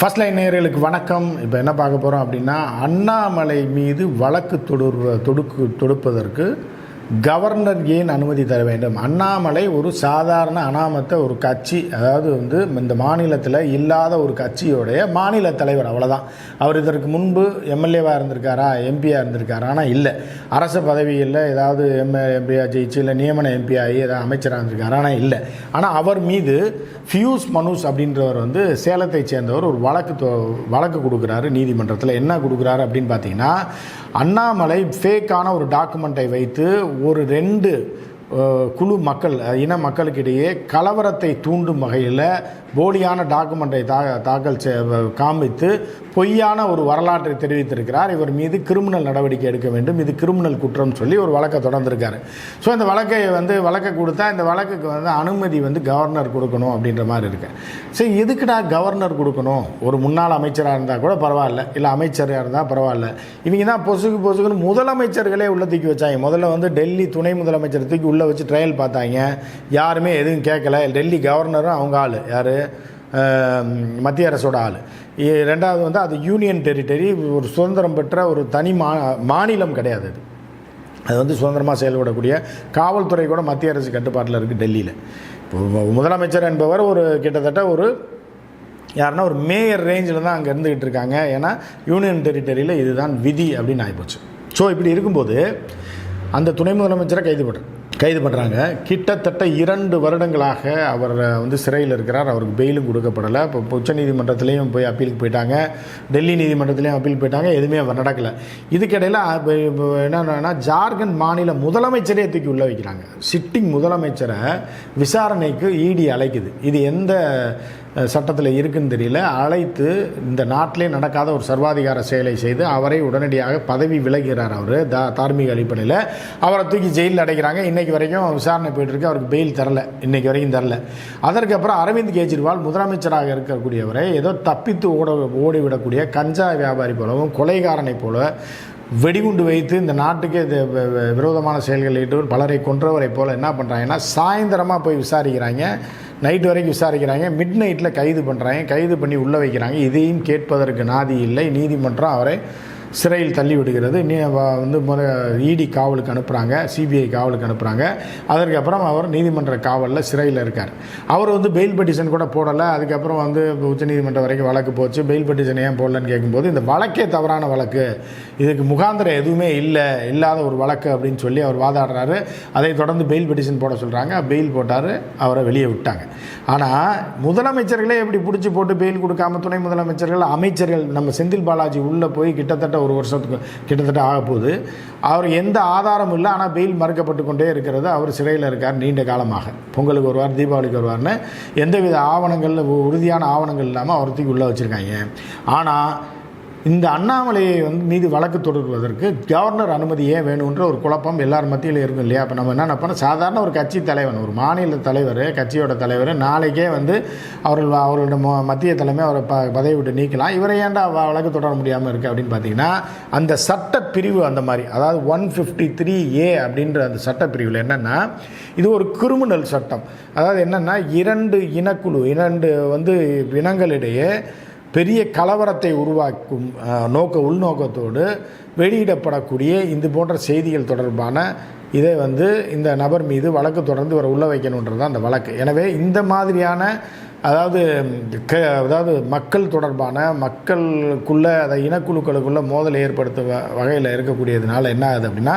First line நேர்களுக்கு வணக்கம். இப்போ என்ன பார்க்க போகிறோம் அப்படின்னா அண்ணாமலை மீது வழக்கு தொடுர்வ தொடுக்கு தொடுப்பதற்கு கவர்னர் ஏன் அனுமதி தர வேண்டும்? அண்ணாமலை ஒரு சாதாரண அனாமத்த ஒரு கட்சி அதாவது வந்து இந்த மாநிலத்தில் இல்லாத ஒரு கட்சியோடைய மாநில தலைவர் அவ்வளோதான் அவர் இதற்கு முன்பு எம்எல்ஏவாக இருந்திருக்காரா எம்பியாக இருந்திருக்காரா? ஆனால் இல்லை. அரசு பதவியில் ஏதாவது எம்ஏ எம்பியாக ஜெயிச்சு இல்லை நியமன எம்பி ஆகி ஏதாவது அமைச்சராக இருந்திருக்காரா? ஆனால் இல்லை. ஆனால் அவர் மீது ஃபியூஸ் மனுஸ் அப்படின்றவர் வந்து சேலத்தை சேர்ந்தவர் ஒரு வழக்கு தொ- வழக்கு கொடுக்குறாரு நீதிமன்றத்தில். என்ன கொடுக்குறாரு அப்படின்னு பார்த்தீங்கன்னா அண்ணாமலை ஃபேக்கான ஒரு டாக்குமெண்ட்டை வைத்து ஒரு ரெண்டு குழு மக்கள் இன மக்களுக்கிடையே கலவரத்தை தூண்டும் வகையில் போலியான டாக்குமெண்ட்டை தா தாக்கல் காமித்து பொய்யான ஒரு வரலாற்றை தெரிவித்திருக்கிறார். இவர் மீது கிரிமினல் நடவடிக்கை எடுக்க வேண்டும். இது கிரிமினல் குற்றம் சொல்லி ஒரு வழக்கை தொடர்ந்திருக்காரு. ஸோ இந்த வழக்கை வந்து வழக்கை கொடுத்தா இந்த வழக்குக்கு வந்து அனுமதி வந்து கவர்னர் கொடுக்கணும் அப்படின்ற மாதிரி இருக்கு. சரி எதுக்குடா கவர்னர் கொடுக்கணும்? ஒரு முன்னாள் அமைச்சராக இருந்தால் கூட பரவாயில்ல. இல்லை அமைச்சராக இருந்தால் பரவாயில்ல. இவங்க தான் பொசுக்கு பொசுக்குன்னு முதலமைச்சர்களே உள்ள தூக்கி வச்சாங்க. முதல்ல வந்து டெல்லி துணை முதலமைச்சர் தூக்கி உள்ள வச்சு ட்ரையல் பார்த்தாங்க. யாருமே எதுவும் கேட்கல. டெல்லி கவர்னரும் அவங்க ஆள். யார்? மத்திய அரசோட ஆள். ரெண்டாவது வந்து அது யூனியன் டெரிட்டரி ஒரு சுதந்திரம் பெற்ற ஒரு தனி மா மாநிலம் கிடையாது அது. அது வந்து சுதந்திரமாக செயல்படக்கூடிய காவல்துறை கூட மத்திய அரசு கட்டுப்பாட்டில் இருக்குது டெல்லியில். இப்போ முதலமைச்சர் என்பவர் ஒரு கிட்டத்தட்ட ஒரு யாருன்னா ஒரு மேயர் ரேஞ்சில் தான் அங்கே இருந்துகிட்டு இருக்காங்க. ஏன்னா யூனியன் டெரிட்டரியில் இதுதான் விதி அப்படின்னு ஆகிப்போச்சு ஸோ இப்படி இருக்கும்போது அந்த துணை முதலமைச்சரை கைது பண்ணுறேன் கைது பண்ணுறாங்க கிட்டத்தட்ட இரண்டு வருடங்களாக அவர் வந்து சிறையில் இருக்கிறார். அவருக்கு பெயிலும் கொடுக்கப்படலை. இப்போ உச்ச நீதிமன்றத்திலையும் போய் அப்பீலுக்கு போயிட்டாங்க. டெல்லி நீதிமன்றத்திலையும் அப்பீல் போயிட்டாங்க. எதுவுமே அவர் நடக்கலை. இதுக்கிடையில் என்னென்னா இப்போ ஜார்க்கண்ட் மாநில முதலமைச்சரே தூக்கி உள்ள வைக்கிறாங்க. சிட்டிங் முதலமைச்சரை விசாரணைக்கு இடி அழைக்குது. இது எந்த சட்டத்தில் இருக்குன்னு தெரியல. அழைத்து இந்த நாட்டிலே நடக்காத ஒரு சர்வாதிகார செயலை செய்து அவரை உடனடியாக பதவி விலகிறார் அவர் தா தார்மீக அடிப்படையில். அவரை தூக்கி ஜெயிலில் அடைக்கிறாங்க. இன்றைக்கு வரைக்கும் விசாரணை போயிட்டுருக்கு அவருக்கு பெயில் தரல. இன்றைக்கு வரைக்கும் தரல. அதற்கப்புறம் அரவிந்த் கெஜ்ரிவால் முதலமைச்சராக இருக்கக்கூடியவரை ஏதோ தப்பித்து ஓட ஓடிவிடக்கூடிய கஞ்சா வியாபாரி போலவும் கொலைகாரனை போல வெடிகுண்டு வைத்து இந்த நாட்டுக்கு இது விரோதமான செயல்கள் ஈட்டு பலரை கொன்றவரை போல் என்ன பண்ணுறாங்கன்னா சாயந்தரமாக போய் விசாரிக்கிறாங்க. நைட் வரைக்கும் விசாரிக்கிறாங்க. மிட் நைட்டில் கைது பண்ணுறாங்க கைது பண்ணி உள்ளே வைக்கிறாங்க. இதையும் கேட்பதற்கு நாதி இல்லை. நீதிமன்றம் அவரை சிறையில் தள்ளி விடுகிறது. நீ வந்து முத இடி காவலுக்கு அனுப்புகிறாங்க சிபிஐ காவலுக்கு அனுப்புகிறாங்க அதற்கப்புறம் அவர் நீதிமன்ற காவலில் சிறையில் இருக்கார். அவர் வந்து பெயில் பெட்டிஷன் கூட போடலை. அதுக்கப்புறம் வந்து உச்சநீதிமன்றம் வரைக்கும் வழக்கு போச்சு. பெயில் பெட்டிஷன் ஏன் போடலன்னு கேட்கும்போது இந்த வழக்கே தவறான வழக்கு. இதுக்கு முகாந்திரம் எதுவுமே இல்லை. இல்லாத ஒரு வழக்கு அப்படின்னு சொல்லி அவர் வாதாடுறாரு. அதை தொடர்ந்து பெயில் பெட்டிஷன் போட சொல்கிறாங்க பெயில் போட்டார். அவரை வெளியே விட்டாங்க. ஆனால் முதலமைச்சர்களே எப்படி பிடிச்சி போட்டு பெயில் கொடுக்காம துணை முதலமைச்சர்கள் அமைச்சர்கள் நம்ம செந்தில் பாலாஜி உள்ளே போய் கிட்டத்தட்ட ஒரு வருஷத்துக்கு கிட்டத்தட்ட ஆக போகுது. அவர் எந்த ஆதாரமும் இல்லை. ஆனால் பெயில் மறுக்கப்பட்டு கொண்டே இருக்கிறது. அவர் சிறையில் இருக்கார் நீண்ட காலமாக. பொங்கலுக்கு வருவார் தீபாவளிக்கு வருவார்னு எந்தவித ஆவணங்கள் உறுதியான ஆவணங்கள் இல்லாமல் அவர் தூக்கி உள்ளே வச்சுருக்காங்க. ஆனால் இந்த அண்ணாமலையை வந்து மீது வழக்கு தொடர்வதற்கு கவர்னர் அனுமதி ஏன் வேணுன்ற ஒரு குழப்பம் எல்லார் மத்தியில் இருக்கும் இல்லையா? அப்போ நம்ம என்ன நினைப்போம் சாதாரண ஒரு கட்சி தலைவன் ஒரு மாநில தலைவர் கட்சியோட தலைவர் நாளைக்கே வந்து அவர்கள் அவர்களோட மத்திய தலைமை அவரை ப பதவி விட்டு நீக்கலாம். இவரை ஏன்டா வழக்கு தொடர முடியாமல் இருக்குது அப்படின்னு பார்த்தீங்கன்னா அந்த சட்ட பிரிவு அந்த மாதிரி அதாவது ஒன் ஃபிஃப்டி த்ரீ ஏ அப்படின்ற அந்த சட்டப்பிரிவில் என்னென்னா இது ஒரு கிரிமினல் சட்டம். அதாவது என்னென்னா இரண்டு இனக்குழு இரண்டு வந்து இனங்களிடையே பெரிய கலவரத்தை உருவாக்கும் நோக்க உள்நோக்கத்தோடு வெளியிடப்படக்கூடிய இது போன்ற செய்திகள் தொடர்பான இதை வந்து இந்த நபர் மீது வழக்கு தொடர்ந்து வர உள்ள வைக்கணுன்றது தான் அந்த வழக்கு. எனவே இந்த மாதிரியான அதாவது க அதாவது மக்கள் தொடர்பான மக்களுக்குள்ளே அதை இனக்குழுக்களுக்குள்ள மோதல் ஏற்படுத்த வகையில் இருக்கக்கூடியதுனால என்ன ஆகுது அப்படின்னா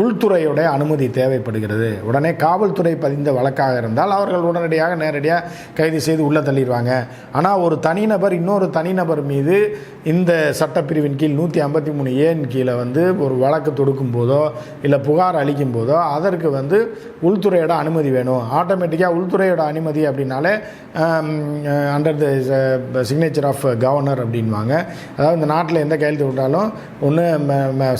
உள்துறையுடைய அனுமதி தேவைப்படுகிறது. உடனே காவல்துறை பதிந்த வழக்காக இருந்தால் அவர்கள் உடனடியாக நேரடியாக கைது செய்து உள்ளே தள்ளிடுவாங்க. ஆனால் ஒரு தனிநபர் இன்னொரு தனிநபர் மீது இந்த சட்டப்பிரிவின் கீழ் நூற்றி ஐம்பத்தி மூணு ஏன் கீழே வந்து ஒரு வழக்கு தொடுக்கும் போதோ இல்லை புகார் அளிக்கும் போதோ அதற்கு வந்து உள்துறையோட அனுமதி வேணும். ஆட்டோமேட்டிக்காக உள்துறையோட அனுமதி அப்படின்னாலே under the signature of governor அப்படின்வாங்க அதாவது இந்த நாட்டில் எந்த கையெழுத்து விட்டாலும் ஒன்று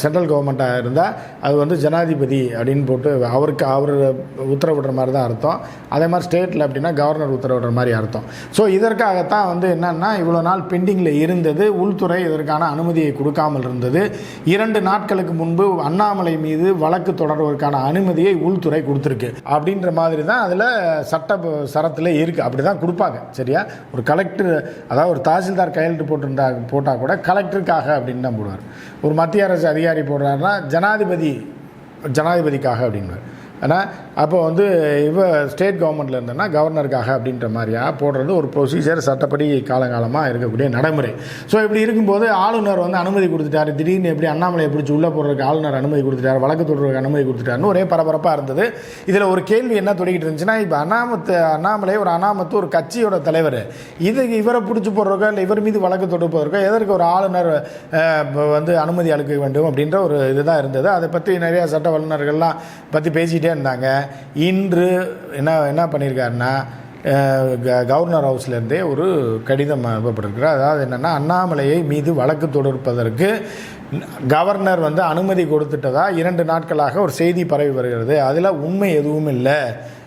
சென்ட்ரல் கவர்மெண்ட்டாக இருந்தால் அது வந்து ஜனாதிபதி அப்படின்னு போட்டு அவருக்கு அவர் உத்தரவிடுற மாதிரி தான் அர்த்தம். அதே மாதிரி ஸ்டேட்டில் அப்படின்னா கவர்னர் உத்தரவிடுற மாதிரி அர்த்தம். ஸோ இதற்காகத்தான் வந்து என்னென்னா இவ்வளோ நாள் பெண்டிங்கில் இருந்தது உள்துறை இதற்கான அனுமதியை கொடுக்காமல் இருந்தது. இரண்டு நாட்களுக்கு முன்பு அண்ணாமலை மீது வழக்கு தொடர்வதற்கான அனுமதியை உள்துறை கொடுத்துருக்கு. அப்படின்ற மாதிரி தான் அதில் சட்ட சரத்தில் இருக்குது அப்படி தான் கொடுப்பாங்க. பொதுவாக சரியா? ஒரு கலெக்டர் அதாவது ஒரு தாசில்தார் கையெழுத்து போட்டிருந்தா போட்டால் கூட கலெக்டருக்காக அப்படின்னு தான் போடுவார். ஒரு மத்திய அரசு அதிகாரி போடுறாருன்னா ஜனாதிபதி ஜனாதிபதிக்காக அப்படின்வார் ஆனால் அப்போ வந்து இவ ஸ்டேட் கவர்மெண்ட்டில் இருந்தேன்னா கவர்னருக்காக அப்படின்ற மாதிரியா போடுறது ஒரு ப்ரொசீஜர் சட்டப்படி காலங்காலமாக இருக்கக்கூடிய நடைமுறை. ஸோ இப்படி இருக்கும்போது ஆளுநர் வந்து அனுமதி கொடுத்துட்டாரு. திடீர்னு எப்படி அண்ணாமலையை பிடிச்சி உள்ளே போடுறதுக்கு ஆளுநர் அனுமதி கொடுத்துட்டார் வழக்கு தொடர்றதுக்கு அனுமதி கொடுத்துட்டாருன்னு ஒரே பரபரப்பாக இருந்தது. இதில் ஒரு கேள்வி என்ன தொடங்கிட்டு இருந்துச்சுன்னா இப்போ அண்ணாமத்து அண்ணாமலை ஒரு அண்ணாமத்து ஒரு கட்சியோட தலைவர். இது இவரை பிடிச்சி போடுறக்கோ இல்லை இவர் மீது வழக்கு தொடுப்பதற்கோ எதற்கு ஒரு ஆளுநர் வந்து அனுமதி அளிக்க வேண்டும் அப்படின்ற ஒரு இதுதான் இருந்தது. அதை பற்றி நிறையா சட்ட வல்லுநர்கள்லாம் பற்றி பேசிகிட்டே இருந்தாங்க. இன்று என்ன என்ன பண்ணியிருக்காருன்னா க- கவர்னர் ஹவுஸ்லேருந்தே ஒரு கடிதம் அனுப்பப்பட்டிருக்கிறார் அதாவது என்னென்னா அண்ணாமலையை மீது வழக்கு தொடர்ப்பதற்கு கவர்னர் வந்து அனுமதி கொடுத்துட்டதா இரண்டு நாட்களாக ஒரு செய்தி பரவி வருகிறது. அதில் உண்மை எதுவும் இல்லை.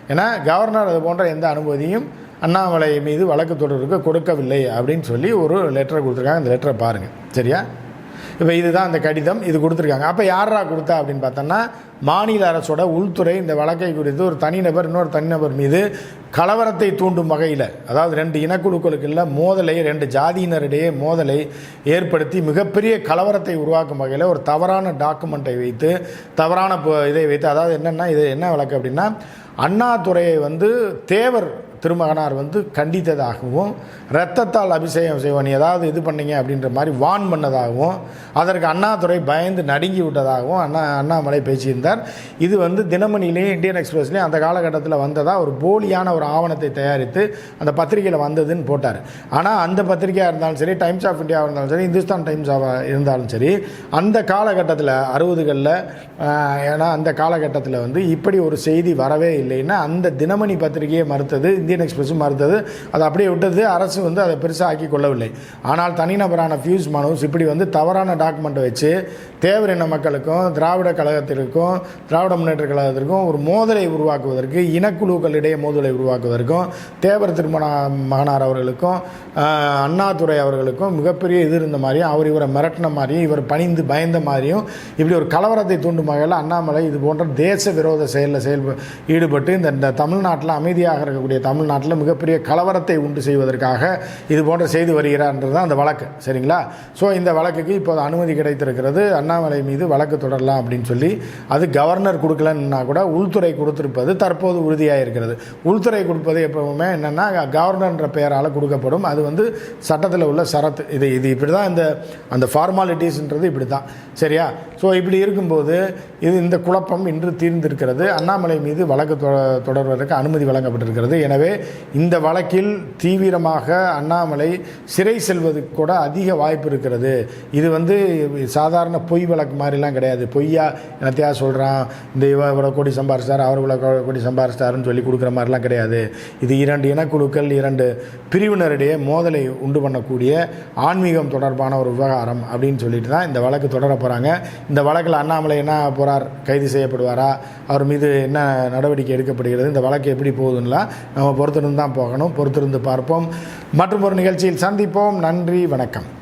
ஏன்னா கவர்னர் அது போன்ற எந்த அனுமதியும் அண்ணாமலை மீது வழக்கு தொடர்புக்கு கொடுக்கவில்லை அப்படின்னு சொல்லி ஒரு லெட்டரை கொடுத்துருக்காங்க. அந்த லெட்டரை பாருங்கள் சரியா? இப்போ இதுதான் அந்த கடிதம் இது கொடுத்துருக்காங்க. அப்போ யாரா கொடுத்தா அப்படின்னு பார்த்தோன்னா மாநில அரசோட உள்துறை இந்த வழக்கை குறித்து ஒரு தனிநபர் இன்னொரு தனிநபர் மீது கலவரத்தை தூண்டும் வகையில் அதாவது ரெண்டு இனக்குழுக்களுக்குள்ள மோதலை ரெண்டு ஜாதியினரிடையே மோதலை ஏற்படுத்தி மிகப்பெரிய கலவரத்தை உருவாக்கும் வகையில் ஒரு தவறான டாக்குமெண்ட்டை வைத்து தவறான இதை வைத்து அதாவது என்னென்னா இது என்ன வழக்கு அப்படின்னா அண்ணாதுறையை வந்து தேவர் திருமகனார் வந்து கண்டித்ததாகவும் இரத்தத்தால் அபிஷேகம் செய்வன் ஏதாவது இது பண்ணீங்க அப்படின்ற மாதிரி வான் பண்ணதாகவும் அதற்கு அண்ணாதுரை பயந்து நடுங்கி விட்டதாகவும் அண்ணா அண்ணாமலை பேசியிருந்தார். இது வந்து தினமணிலேயும் இந்தியன் எக்ஸ்பிரஸ்லேயும் அந்த காலகட்டத்தில் வந்ததாக ஒரு போலியான ஒரு ஆவணத்தை தயாரித்து அந்த பத்திரிகையில் வந்ததுன்னு போட்டார். ஆனால் அந்த பத்திரிகையாக இருந்தாலும் சரி டைம்ஸ் ஆஃப் இந்தியாவாக இருந்தாலும் சரி இந்துஸ்தான் டைம்ஸாக இருந்தாலும் சரி அந்த காலகட்டத்தில் அறுபதுகளில் ஏன்னா அந்த காலகட்டத்தில் வந்து இப்படி ஒரு செய்தி வரவே இல்லைன்னா அந்த தினமணி பத்திரிகையை மறுத்தது இந்தியன் எக்ஸ்பிரஸும் மறுத்தது. அதை அப்படியே விட்டது. அரசு வந்து அதை பெருசாக ஆக்கி கொள்ளவில்லை. ஆனால் தனிநபரான ஃபியூஸ் மனோஸ் இப்படி வந்து தவறான டாக்குமெண்ட்டை வச்சு தேவர் இன மக்களுக்கும் திராவிட கழகத்திற்கும் திராவிட முன்னேற்ற கழகத்திற்கும் ஒரு மோதலை உருவாக்குவதற்கு இனக்குழுக்களிடையே மோதலை உருவாக்குவதற்கும் தேவர் திருமண மகனார் அவர்களுக்கும் அண்ணாதுரை அவர்களுக்கும் மிகப்பெரிய இது இருந்த மாதிரியும் அவர் இவரை மிரட்டின மாதிரியும் இவர் பணிந்து பயந்த மாதிரியும் இப்படி ஒரு கலவரத்தை தூண்டும் வகையில் அண்ணாமலை இது போன்ற தேச விரோத செயலில் செயல் ஈடுபட்டு இந்த தமிழ்நாட்டில் அமைதியாக இருக்கக்கூடிய தமிழ்நாட்டில் மிகப்பெரிய கலவரத்தை உண்டு செய்வதற்காக இது போன்ற செய்து வருகிறார்ன்றது தான் அந்த வழக்கு சரிங்களா? ஸோ இந்த வழக்குக்கு இப்போது அனுமதி கிடைத்திருக்கிறது. அண்ணாமலை மீது வழக்கு தொடரலாம் அப்படின்னு சொல்லி அது கவர்னர் கொடுக்கலன்னா கூட உள்துறை கொடுத்திருப்பது தற்போது உறுதியாக இருக்கிறது உள்துறை கொடுப்பது எப்பவுமே என்னென்னா கவர்னர்ன்ற பெயரால் கொடுக்கப்படும். அது வந்து சட்டத்தில் உள்ள சரத்து. இது இது இப்படி தான் இந்த அந்த ஃபார்மாலிட்டிஸ்ன்றது இப்படி தான் சரியா? ஸோ இப்படி இருக்கும்போது இது இந்த குழப்பம் இன்று தீர்ந்திருக்கிறது. அண்ணாமலை மீது வழக்கு தொ- தொடர்வதற்கு அனுமதி வழங்கப்பட்டிருக்கிறது. எனவே இந்த வழக்கில் தீவிரமாக அண்ணாமலை சிறை செல்வது கூட அதிக வாய்ப்பு இருக்கிறது. இது வந்து சாதாரண பொய் வழக்கு மாதிரிலாம் கிடையாது. பொய்யா என்னத்தையா சொல்கிறான் இந்த இவ இவ்வளோ கோடி சம்பாரிச்சார் அவர் இவ்வளோ கோடி சம்பாரிச்சாருன்னு சொல்லி கொடுக்குற மாதிரிலாம் கிடையாது. இது இரண்டு இனக்குழுக்கள் இரண்டு பிரிவினரிடையே மோதலை உண்டு பண்ணக்கூடிய ஆன்மீகம் தொடர்பான ஒரு விவகாரம் அப்படின்னு சொல்லிட்டு தான் இந்த வழக்கு தொடர போகிறாங்க இந்த வழக்கில் அண்ணாமலை என்ன போகிறார் கைது செய்யப்படுவாரா? அவர் மீது என்ன நடவடிக்கை எடுக்கப்படுகிறது? இந்த வழக்கு எப்படி போகுதுன்னா நம்ம பொறுத்திருந்து தான் போகணும். பொறுத்திருந்து பார்ப்போம். மற்றும் ஒரு நிகழ்ச்சியில் சந்திப்போம். நன்றி வணக்கம்.